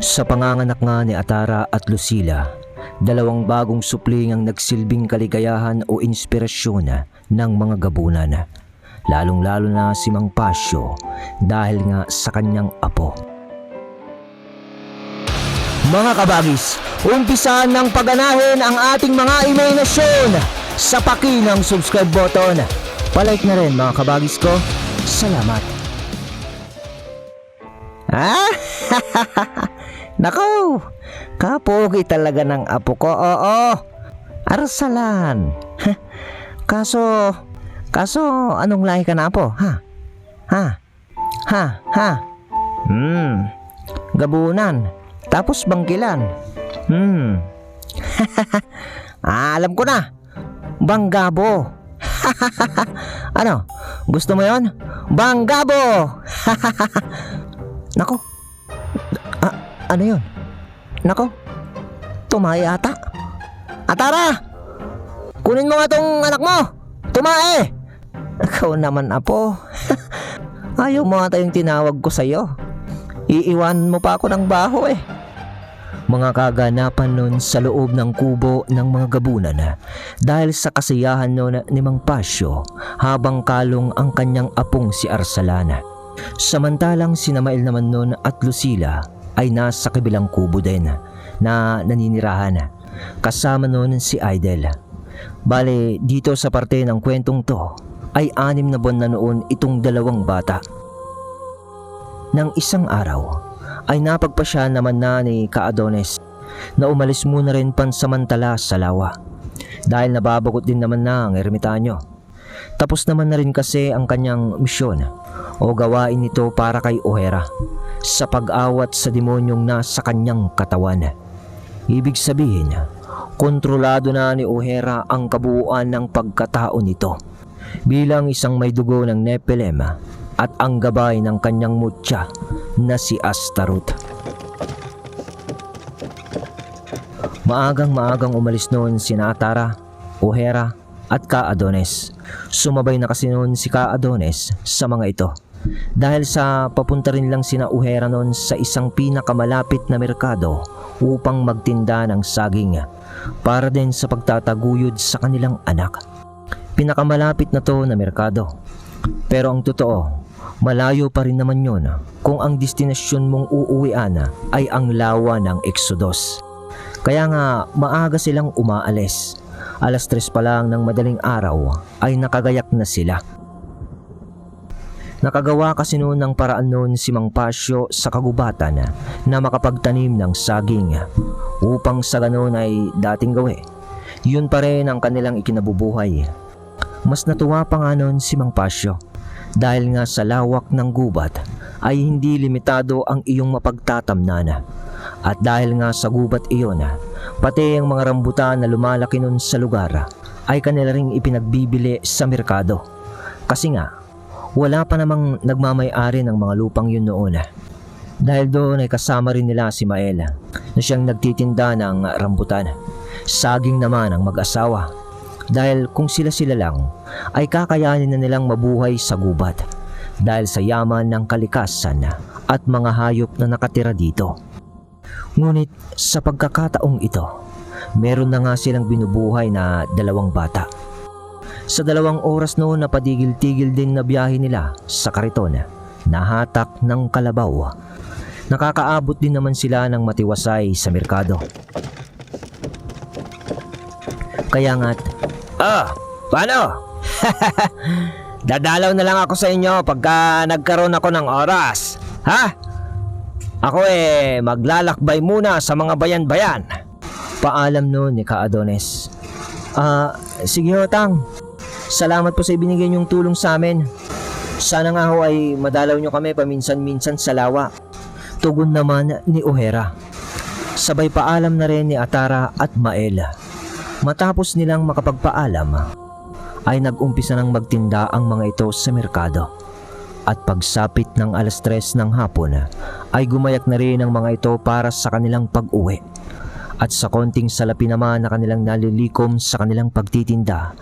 Sa panganganak nga ni Atara at Lucila, dalawang bagong supling ang nagsilbing kaligayahan o inspirasyon ng mga gabunan. Lalong-lalo na si Mang Pasyo dahil nga sa kanyang apo. Mga kabagis, umpisahan ng paganahin ang ating mga imahinasyon sa paki ng subscribe button. Palike na rin mga kabagis ko. Salamat. Ah! Nako! Kapogi talaga ng apo ko. Oo. Arsalan. kaso, kaso anong lahi ka na apo? Ha? Ha? Ha? Ha? Hmm. Gabunan. Tapos bangkilan. Hmm. ah, alam ko na. Banggabo. ano? Gusto mo yon? Banggabo! Nako. Ah, ano yun? Nako. Tumae ata. Atara! Kunin mo nga tong anak mo! Tumae! Ikaw naman, apo. Ayaw mo ata yung tinawag ko sa'yo. Iiwan mo pa ako ng baho eh. Mga kaganapan nun sa loob ng kubo ng mga gabunan dahil sa kasiyahan nun ni Mang Pasyo habang kalong ang kanyang apong si Arsalana. Samantalang si Namael naman nun at Lucila ay nasa kabilang kubo din na naninirahan kasama nun si Idel. Bale, dito sa parte ng kwentong to ay anim na buwan na noon itong dalawang bata. Nang isang araw ay napagpasya naman na ni Kaadones na umalis muna rin pansamantala sa lawa dahil nababagot din naman na ang ermitanyo. Tapos naman na rin kasi ang kanyang misyon o gawain nito para kay Ohera sa pag-awat sa demonyong nasa kanyang katawan. Ibig sabihin, kontrolado na ni Ohera ang kabuuan ng pagkatao nito bilang isang may dugo ng Nephilim at ang gabay ng kanyang mutya na si Astaroth. Maagang maagang umalis noon si Natara, Ohera at Ka-Adones. Sumabay na kasi noon si Ka-Adones sa mga ito. Dahil sa papunta rin lang sina Ohera noon sa isang pinakamalapit na merkado upang magtinda ng saging para din sa pagtataguyod sa kanilang anak. Pinakamalapit na to na merkado. Pero ang totoo, malayo pa rin naman yun kung ang destinasyon mong uuwian ay ang lawa ng Exodus. Kaya nga maaga silang umaalis. Alas tres pa lang ng madaling araw ay nakagayak na sila. Nakagawa kasi noon ng paraan noon si Mang Pasyo sa kagubatan na makapagtanim ng saging upang sa ganoon ay dating gawi. Yun pa rin ang kanilang ikinabubuhay. Mas natuwa pa nga noon si Mang Pasyo dahil nga sa lawak ng gubat ay hindi limitado ang iyong mapagtatamnan. At dahil nga sa gubat iyon, pati ang mga rambutan na lumalaki nun sa lugar ay kanila ring ipinagbibili sa merkado. Kasi nga, wala pa namang nagmamay-ari ng mga lupang yun noon. Dahil doon ay kasama rin nila si Maela na siyang nagtitinda ng rambutan. Saging naman ang mag-asawa. Dahil kung sila-sila lang ay kakayanin na nilang mabuhay sa gubat dahil sa yaman ng kalikasan at mga hayop na nakatira dito. Ngunit sa pagkakataong ito, meron na nga silang binubuhay na dalawang bata. Sa dalawang oras noon na padigil-tigil din na biyahe nila sa kariton, nahatak ng kalabaw. Nakakaabot din naman sila ng matiwasay sa merkado. Kaya nga't, Ah, paano? Dadalaw na lang ako sa inyo pagka nagkaroon ako ng oras. Ha? Ako eh, maglalakbay muna sa mga bayan-bayan. Paalam noon ni Ka-Adones. Ah, sige ho, Tang. Salamat po sa ibinigay niyong tulong sa amin. Sana nga ho ay madalaw niyo kami paminsan-minsan sa lawa. Tugon naman ni Ohera. Sabay paalam na rin ni Atara at Mael. Matapos nilang makapagpaalam, ay nag-umpisa ng magtinda ang mga ito sa merkado. At pagsapit ng alas tres ng hapon, ay gumayak na rin ang mga ito para sa kanilang pag-uwi. At sa konting salapi naman na kanilang nalilikom sa kanilang pagtitinda,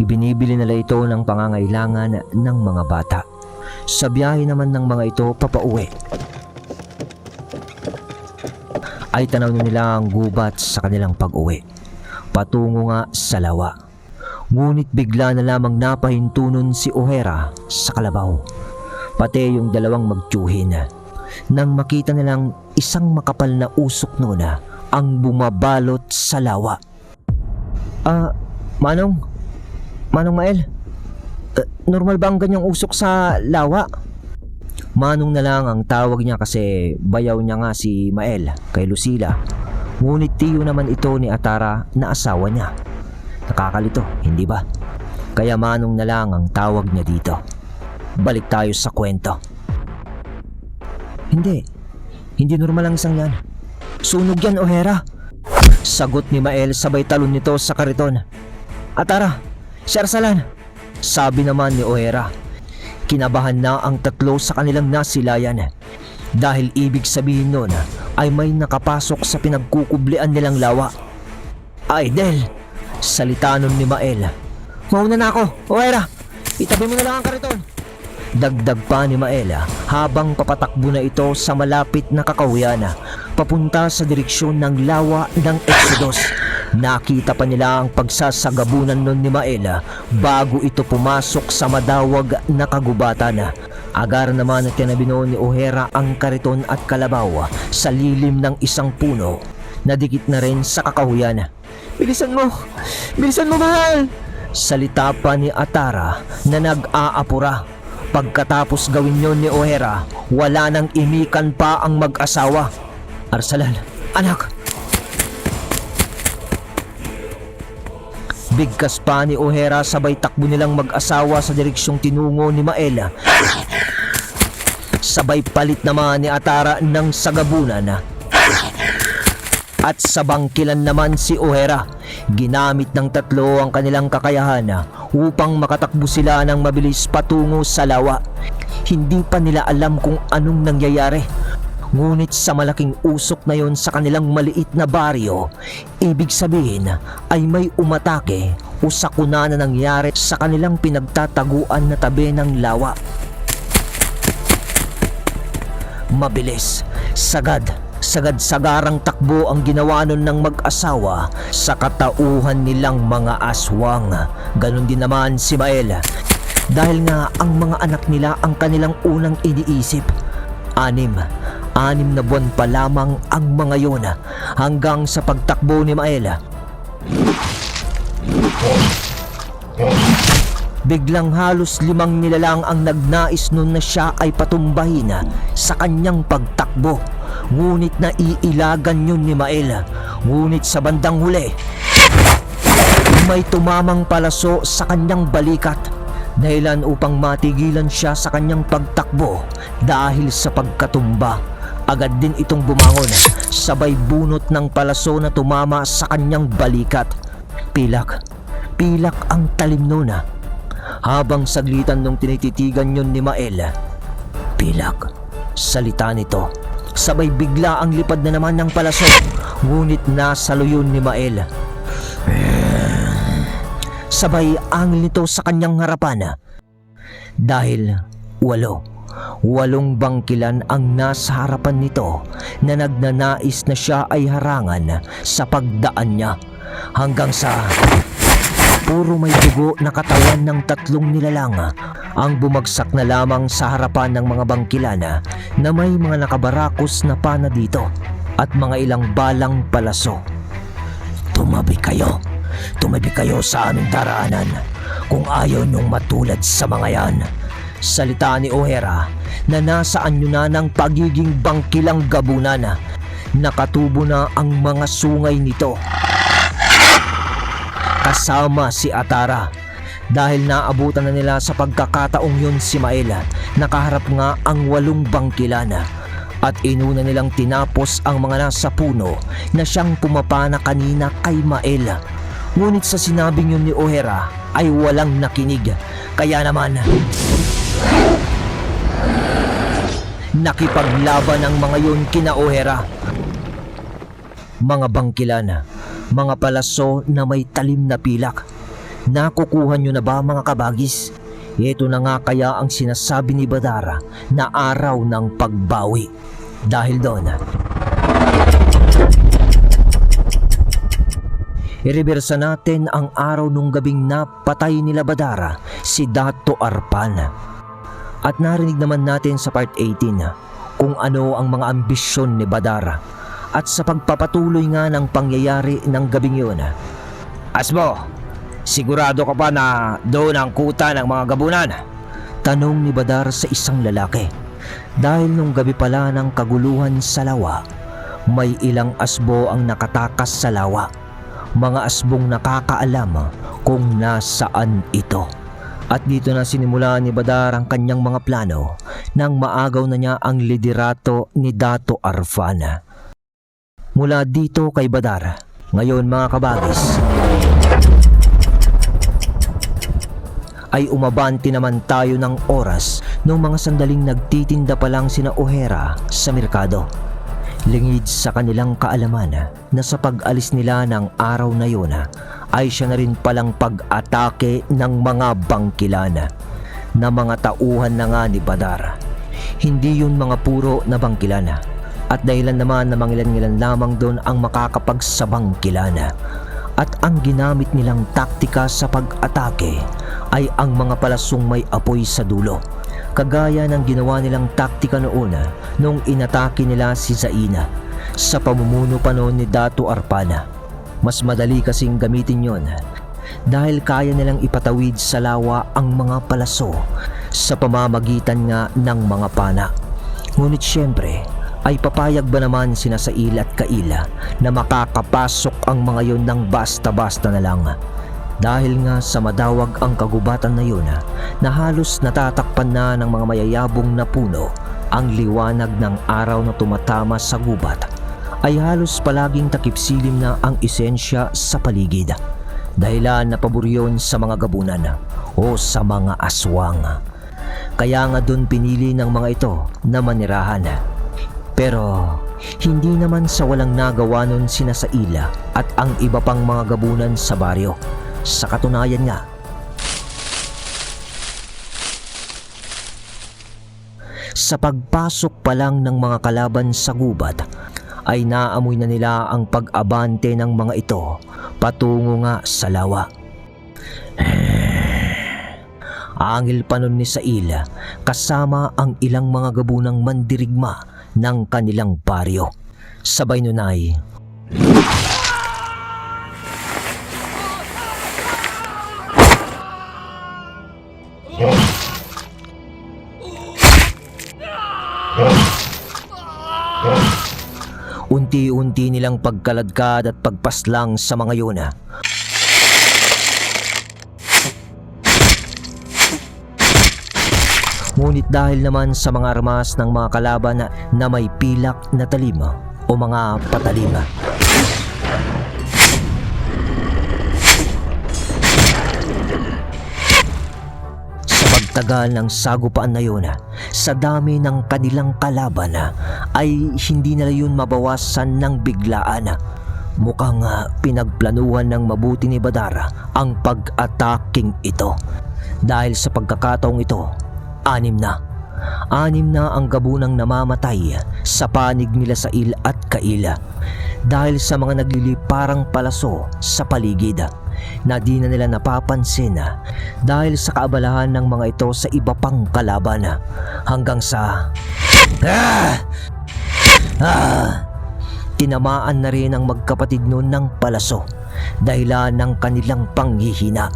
ibinibili nila ito ng pangangailangan ng mga bata. Sa biyahe naman ng mga ito papauwi, ay tanaw na nila ang gubat sa kanilang pag-uwi. Patungo nga sa lawa. Ngunit bigla na lamang napahinto nun si O'Hara sa kalabaw. Pati yung dalawang magtsuhin. Nang makita nilang isang makapal na usok noon ang bumabalot sa lawa. Ah, Manong? Manong Mael? Eh, normal ba ang ganyang usok sa lawa? Manong na lang ang tawag niya kasi bayaw niya nga si Mael kay Lucila. Ngunit tiyo naman ito ni Atara na asawa niya. Nakakalito, hindi ba? Kaya Manong na lang ang tawag niya dito. Balik tayo sa kwento. Hindi. Hindi normal ang isang yan. Sunog yan, O'Hara. Sagot ni Mael sabay talon nito sa kariton. Atara, si Arsalan. Sabi naman ni O'Hara. Kinabahan na ang tatlo sa kanilang nasilayan. Dahil ibig sabihin nun ay may nakapasok sa pinagkukublian nilang lawa. Ay, Del! Salita nun ni Mael. Mauna na ako, O'Hara! Itabi mo na lang ang kariton! Dagdag pa ni Maela habang papatakbo na ito sa malapit na kakawian papunta sa direksyon ng lawa ng Exodus. Nakita pa nila ang pagsasagabunan nun ni Maela bago ito pumasok sa madawag na kagubatan. Agar naman na tinabi noon ni O'Hara ang kariton at kalabaw sa lilim ng isang puno. Nadikit na rin sa kakahuyan. Bilisan mo! Bilisan mo, mahal! Salita pa ni Atara na nag-aapura. Pagkatapos gawin yon ni O'Hara, wala nang imikan pa ang mag-asawa. Arsalan, anak! Bigkas pa ni O'Hara sabay takbo nilang mag-asawa sa direksyong tinungo ni Maela. Sabay palit naman ni Atara ng sagabunan. At sa bangkilan naman si O'Hara. Ginamit ng tatlo ang kanilang kakayahan upang makatakbo sila ng mabilis patungo sa lawa. Hindi pa nila alam kung anong nangyayari. Ngunit sa malaking usok na yon sa kanilang maliit na baryo, ibig sabihin ay may umatake o sakuna na nangyari sa kanilang pinagtataguan na tabi ng lawa. Mabilis, sagad, sagad-sagarang takbo ang ginawa nun ng mag-asawa sa katauhan nilang mga aswang. Ganon din naman si Mael. Dahil nga ang mga anak nila ang kanilang unang iniisip. Anim, anim na buwan pa lamang ang mga yon hanggang sa pagtakbo ni Mael. Biglang halos limang nilalang ang nagnais nun na siya ay patumbahin sa kanyang pagtakbo. Ngunit naiilagan yun ni Mael. Ngunit sa bandang huli, may tumamang palaso sa kanyang balikat. Dahilan upang matigilan siya sa kanyang pagtakbo dahil sa pagkatumba. Agad din itong bumangon, sabay bunot ng palaso na tumama sa kanyang balikat. Pilak, pilak ang talim nun ah. Habang saglitan nung tinititigan yun ni Mael, pilak, salita nito. Sabay bigla ang lipad na naman ng palaso, ngunit nasa luyon ni Mael. Sabay angil nito sa kanyang harapan. Dahil walo, walong bangkilan ang nasa harapan nito na nagnanais na siya ay harangan sa pagdaan niya hanggang sa puro may dugo na katawan ng tatlong nilalang ang bumagsak na lamang sa harapan ng mga bangkilana na may mga nakabarakos na pana dito at mga ilang balang palaso. Tumabi kayo. Tumabi kayo sa aming daraanan kung ayaw niyong matulad sa mga yan. Salita ni O'Hara na nasaan nyo na ng pagiging bangkilang gabunan. Nakatubo na ang mga sungay nito kasama si Atara. Dahil naabutan na nila sa pagkakataong yun si Maela, nakaharap nga ang walong bangkilana. At inuna nilang tinapos ang mga nasa puno na siyang pumapana kanina kay Maela. Ngunit sa sinabing yun ni O'Hara ay walang nakinig. Kaya naman, nakipaglaban ang mga yun kina O'Hara. Mga bangkilana, mga palaso na may talim na pilak. Nakukuha nyo na ba mga kabagis? Ito na nga kaya ang sinasabi ni Badara na araw ng pagbawi. Dahil doon, Ireversa natin ang araw nung gabing napatay nila Badara, si Dato Arpan. At narinig naman natin sa part 18 kung ano ang mga ambisyon ni Badara at sa pagpapatuloy nga ng pangyayari ng gabing yun. Asbo, sigurado ka ba na doon ang kuta ng mga gabunan? Tanong ni Badar sa isang lalaki. Dahil nung gabi pala ng kaguluhan sa lawa, may ilang asbo ang nakatakas sa lawa. Mga asbong nakakaalam kung nasaan ito. At dito na sinimula ni Badar ang kanyang mga plano nang maagaw na niya ang liderato ni Dato Arfana. Mula dito kay Badar, ngayon mga kabagis, ay umabante naman tayo ng oras nung mga sandaling nagtitinda pa lang sina Ohera sa merkado. Lingid sa kanilang kaalaman na sa pag-alis nila ng araw na yun ay siya na rin palang pag-atake ng mga bangkilana na mga tauhan na nga ni Badar. Hindi yun mga puro na bangkilana at dahilan naman na mangilan-ngilan lamang doon ang makakapagsabang kilana. At ang ginamit nilang taktika sa pag-atake ay ang mga palasong may apoy sa dulo. Kagaya ng ginawa nilang taktika noon nung inatake nila si Zaina sa pamumuno pa noon ni Dato Arpana. Mas madali kasing gamitin yon dahil kaya nilang ipatawid sa lawa ang mga palaso sa pamamagitan nga ng mga pana. Ngunit syempre, ay papayag ba naman sina Sail at Kaila na makakapasok ang mga yon ng basta-basta na lang? Dahil nga sa madawag ang kagubatan na yun na halos natatakpan na ng mga mayayabong na puno ang liwanag ng araw na tumatama sa gubat ay halos palaging takipsilim na ang esensya sa paligid dahilan na paboryon sa mga gabunan o sa mga aswang. Kaya nga doon pinili ng mga ito na manirahan. Pero hindi naman sa walang nagawa nun sina sa ila at ang iba pang mga gabunan sa baryo. Sa katunayan nga, sa pagpasok pa lang ng mga kalaban sa gubat, ay naamoy na nila ang pag-abante ng mga ito patungo nga sa lawa. Angil pa nun ni Saila kasama ang ilang mga gabunang mandirigma ng kanilang baryo. Sabay nun ay unti-unti nilang pagkaladkad at pagpaslang sa mga yun. Ngunit dahil naman sa mga armas ng mga kalaban na, may pilak na talim o mga patalim. Sa pagtagal ng sagupaan na yun, sa dami ng kanilang kalaban ay hindi nila yun mabawasan ng biglaan. Mukhang ah, pinagplanuhan ng mabuti ni Badara ang pag-ataking ito. Dahil sa pagkakataong ito, anim na. Anim na ang gabunang namamatay sa panig nila sa il at kaila dahil sa mga nagliliparang palaso sa paligid na di na nila napapansin dahil sa kaabalahan ng mga ito sa iba pang kalaban hanggang sa ah! Ah! tinamaan na rin ang magkapatid noon ng palaso dahilan ng kanilang panghihina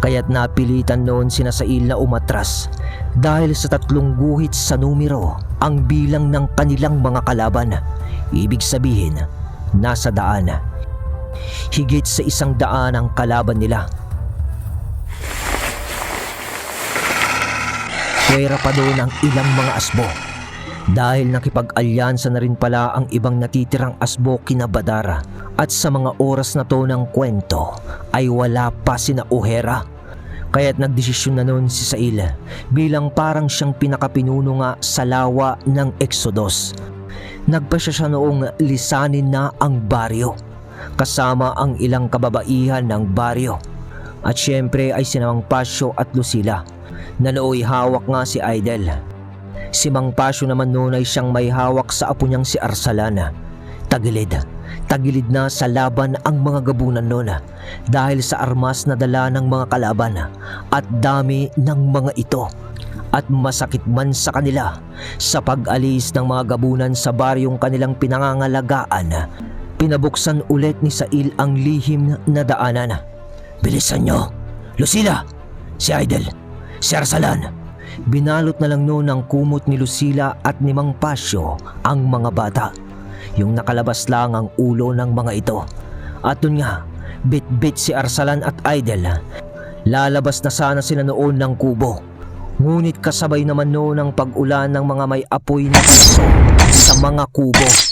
kaya't napilitan noon sina Sail na umatras dahil sa tatlong guhit sa numero ang bilang ng kanilang mga kalaban. Ibig sabihin, nasa daan. Higit sa isang daan ang kalaban nila. Pwera pa doon ang ilang mga asbo. Dahil nakipag-alyansa na rin pala ang ibang natitirang asbo kina Badara at sa mga oras na to ng kwento ay wala pa sina Ohera. Kaya't nagdesisyon na noon si Sail bilang parang siyang pinakapinuno nga sa lawa ng Exodus. Nagpasya siya noong lisanin na ang baryo kasama ang ilang kababaihan ng baryo. At syempre ay sinamang Pasyo at Lucila na nooy hawak nga si Idol. Si Mang Pasyo naman noon ay siyang may hawak sa apo niyang si Arsalana. Tagilid Tagilid na sa laban ang mga gabunan noon dahil sa armas na dala ng mga kalaban at dami ng mga ito. At masakit man sa kanila sa pag-alis ng mga gabunan sa baryong kanilang pinangangalagaan, pinabuksan ulit ni Sail ang lihim na daanan. Bilisan nyo! Lucila! Si Idol! Si Arsalan! Binalot na lang noon ng kumot ni Lucila at ni Mang Pasyo ang mga bata. Yung nakalabas lang ang ulo ng mga ito. At dun nga, bit-bit si Arsalan at Idol. Lalabas na sana sila noon ng kubo. Ngunit kasabay naman noon ang pag-ulan ng mga may apoy na sa mga kubo.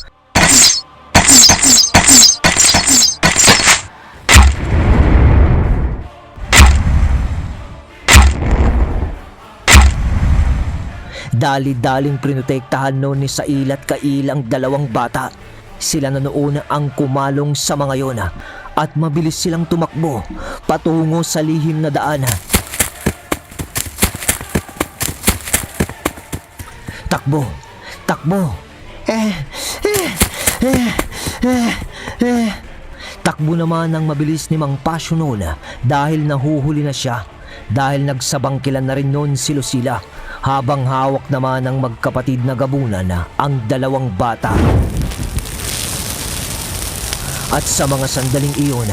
Dali-daling prinotektahan noon ni Sail at Kail ang dalawang bata. Sila na noon ang kumalong sa mga yon at mabilis silang tumakbo patungo sa lihim na daan. Takbo! Takbo! Eh, eh, eh, eh, eh. Takbo naman ang mabilis ni Mang Pasyo noon dahil nahuhuli na siya dahil nagsabangkilan na rin noon si Lucila habang hawak naman ng magkapatid na gabunan ang dalawang bata. At sa mga sandaling iyon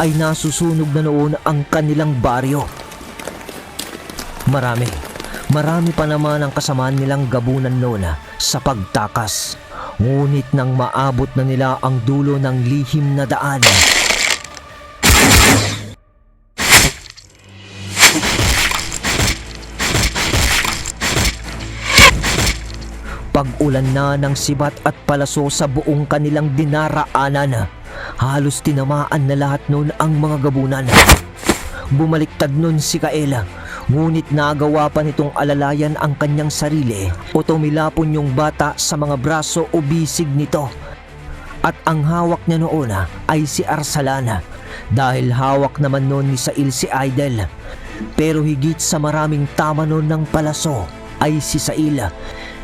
ay nasusunog na noon ang kanilang baryo. Marami, marami pa naman ang kasamaan nilang gabunan noon sa pagtakas. Ngunit nang maabot na nila ang dulo ng lihim na daan, Pag-ulan na ng sibat at palaso sa buong kanilang dinaraanan. Halos tinamaan na lahat noon ang mga gabunan. Bumaliktad nun si Kaela. Ngunit nagawa pa nitong alalayan ang kanyang sarili o tumilapon yung bata sa mga braso o bisig nito. At ang hawak niya noon ay si Arsalana dahil hawak naman noon ni Sail si Idol. Pero higit sa maraming tama noon ng palaso ay si Sail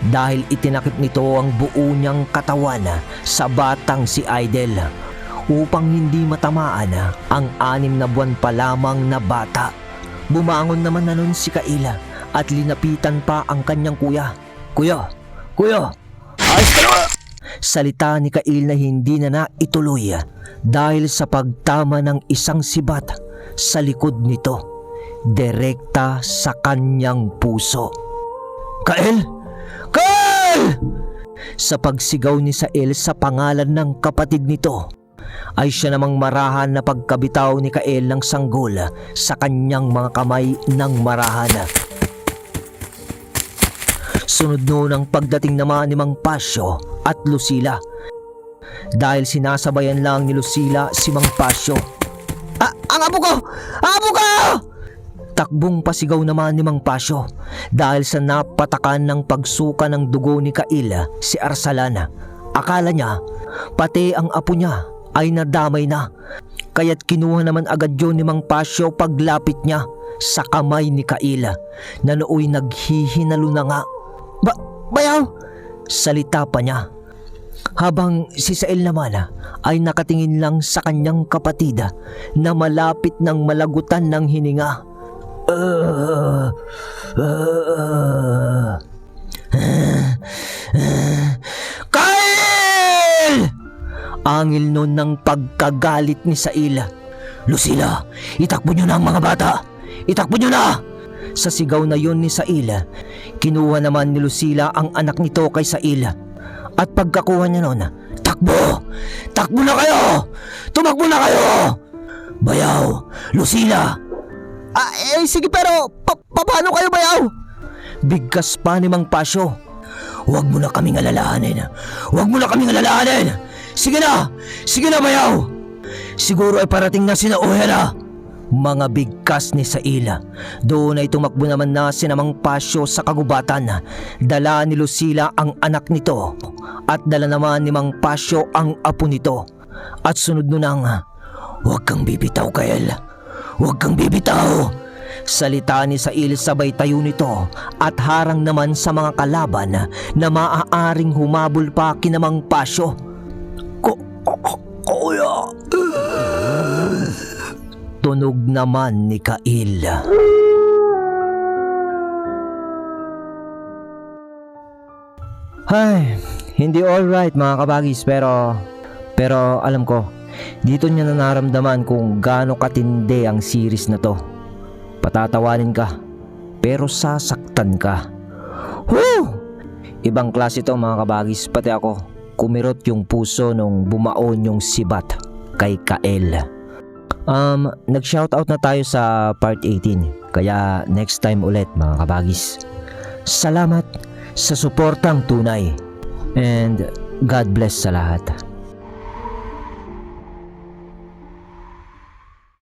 dahil itinakip nito ang buo niyang katawan sa batang si Idol upang hindi matamaan ang anim na buwan pa lamang na bata. Bumangon naman na nun si Kaila at linapitan pa ang kanyang kuya. Kuya! Kuya! Salita ni Kail na hindi na na ituloy dahil sa pagtama ng isang sibat sa likod nito. Direkta sa kanyang puso. Kael! Kael! Sa pagsigaw ni Sael sa pangalan ng kapatid nito, ay siya namang marahan na pagkabitaw ni Kael ng sanggol sa kanyang mga kamay ng marahan. Sunod noon ang pagdating naman ni Mang Pasyo at Lucila. Dahil sinasabayan lang ni Lucila si Mang Pasyo. Ah, ang abo ko! Abo ko! Takbong pasigaw naman ni Mang Pasyo dahil sa napatakan ng pagsuka ng dugo ni Kaila si Arsalana. Akala niya, pati ang apo niya ay nadamay na. Kaya't kinuha naman agad yun ni Mang Pasyo paglapit niya sa kamay ni Kaila na nooy naghihinalo na nga. Ba, bayaw! Salita pa niya. Habang si Sael naman ay nakatingin lang sa kanyang kapatid na malapit ng malagutan ng hininga. Uh, uh, Kyle! Angil nun ng pagkagalit ni Saila. Lucila, itakbo niyo na ang mga bata! Itakbo niyo na! Sa sigaw na yon ni Saila, kinuha naman ni Lucila ang anak nito kay Saila. At pagkakuha niya noon, takbo! Takbo na kayo! Tumakbo na kayo! Bayaw! Lucila! Ah, eh, sige pero, pa- paano kayo bayaw? Bigkas pa ni Mang Pasyo. Huwag mo na kaming alalahanin. Huwag mo na kaming alalahanin. Sige na! Sige na, bayaw! Siguro ay parating na sina Ohera. Mga bigkas ni Saila. Doon ay tumakbo naman na si Mang Pasyo sa kagubatan. Dala ni Lucila ang anak nito. At dala naman ni Mang Pasyo ang apo nito. At sunod nun ang, Huwag kang bibitaw, Kael. Huwag kang bibitaw! Salita ni Sail sabay tayo nito at harang naman sa mga kalaban na maaaring humabol pa kinamang pasyo. Ko, ko, kuya! Tunog naman ni Kail. Ay, hindi alright mga kabagis pero... Pero alam ko, dito niya na naramdaman kung gaano katindi ang series na to. Patatawanin ka pero sasaktan ka. Woo! Ibang klase to mga kabagis pati ako. Kumirot yung puso nung bumaon yung sibat kay Kael. Um, nag-shoutout na tayo sa part 18. Kaya next time ulit mga kabagis. Salamat sa suportang tunay. And God bless sa lahat.